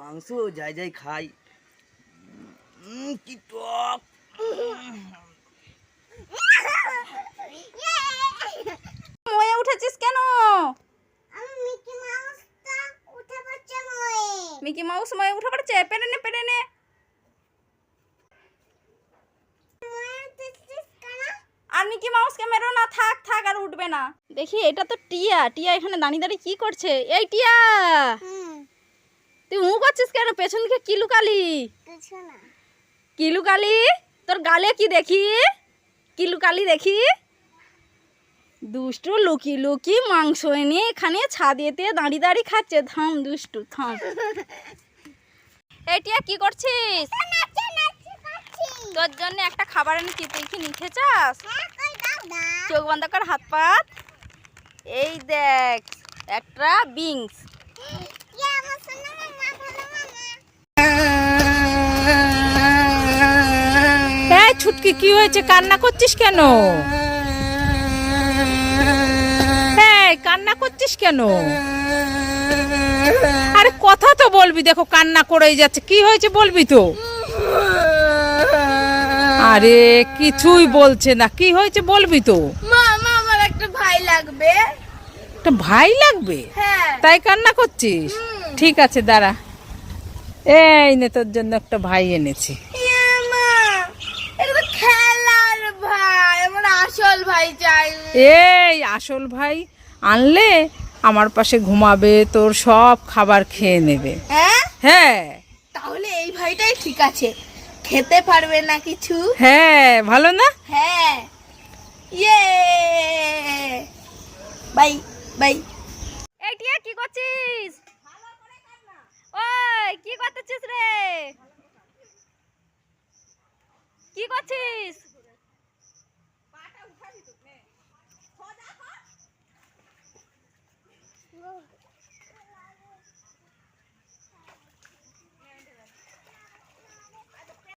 মাংস যাই যাই খাই। কি টক। ময়ে উঠেছিস কেন? মিকি মাউস ময়ে উঠে পড়েছে? পেরে নে পেরে নে। আর মিকি মাউসকে মেরো না থাক থাক আর উঠবে না। দেখি এটা তো টিয়া। টিয়া এখানে দাঁড়িয়ে দাঁড়িয়ে কি করছে? এই টিয়া! তুই উ করছিস কেন? পেছন দিকে কি লুকালি? কি লুকালি? তোর গালে কি দেখি? কি লুকালি দেখি? দুষ্টু লুকি লুকি মাংস এনে এখানে ছাদেতে দাঁড়িয়ে দাঁড়িয়ে খাচ্ছে। থাম দুষ্টু থাম। এটিয়া কি করছিস? তোর জন্য একটা খাবার এনেছি তুই কি নিখে চাস? চোখ বন্ধ কর হাত পাত। এই দেখ একটা বিংস ছুটকি কি হয়েছে? কান্না করছিস কেন? কান্না করছিস কেন? আরে কথা তো বলবি দেখো কান্না করেই যাচ্ছে। কি হয়েছে বলবি তো? আরে কিছুই বলছে না। কি হয়েছে বলবি তো? মামা আমার একটা ভাই লাগবে। একটা ভাই লাগবে? হ্যাঁ। তাই কান্না করছিস? ঠিক আছে দাঁড়া। এই নে তোর জন্য একটা ভাই এনেছি। এই আসল ভাই আনলে আমার পাশে ঘুমাবে তোর সব খাবার খেয়ে নেবে। হ্যাঁ? হ্যাঁ। তাহলে এই ভাইটাই ঠিক আছে। খেতে পারবে না কিছু? হ্যাঁ ভালো না? হ্যাঁ। ইয়ে। Bye bye. এই টিয়া কি করছিস? ওই কি করতেছিস রে? কি করছিস?